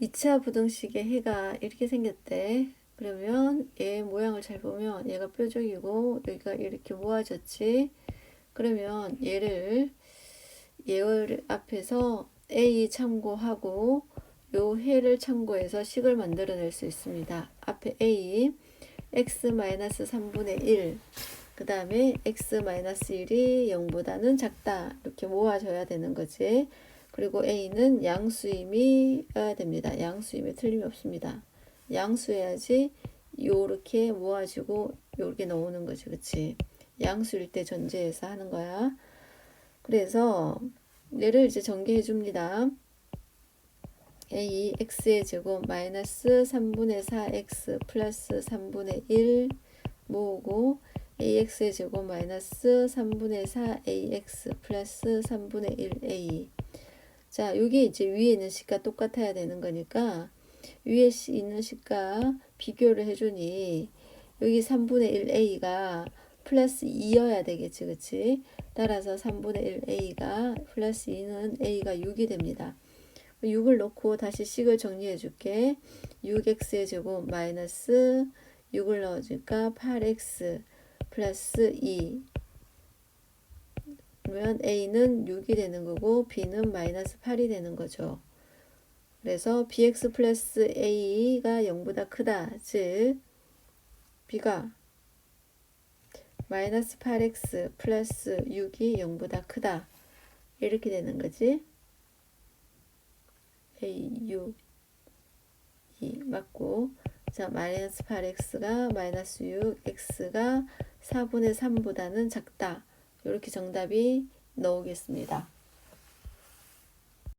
2차 부등식의 해가 이렇게 생겼대. 그러면 얘 모양을 잘 보면 얘가 뾰족이고 여기가 이렇게 모아졌지. 그러면 얘를 얘를 앞에서 A 참고하고 요 해를 참고해서 식을 만들어낼 수 있습니다. 앞에 A x-3분의 1, 그 다음에 x-1이 0보다는 작다. 이렇게 모아줘야 되는 거지. 그리고 A는 양수임이어야 됩니다. 양수임에 틀림이 없습니다. 양수해야지 요렇게 모아지고 요렇게 나오는 거지. 그치? 양수일 때 전제해서 하는 거야. 그래서 얘를 이제 전개해 줍니다. a x의 제곱 마이너스 3분의 4x 플러스 3분의 1 모으고 ax의 제곱 마이너스 3분의 4 ax 플러스 3분의 1 a 자 여기 이제 위에 있는 식과 똑같아야 되는 거니까 위에 있는 식과 비교를 해주니 여기 3분의 1 a가 플러스 2여야 되겠지 그치 따라서 3분의 1 a가 플러스 2는 a가 6이 됩니다 6을 넣고 다시 식을 정리해 줄게. 6x의 제곱 마이너스 6을 넣어줄까? 8x 플러스 2 그러면 a는 6이 되는 거고 b는 마이너스 8이 되는 거죠. 그래서 bx 플러스 a가 0보다 크다. 즉 b가 마이너스 8x 플러스 6이 0보다 크다. 이렇게 되는 거지. A, U, 2 맞고 자 마이너스 8x가 마이너스 6, x가 4분의 3보다는 작다. 이렇게 정답이 나오겠습니다.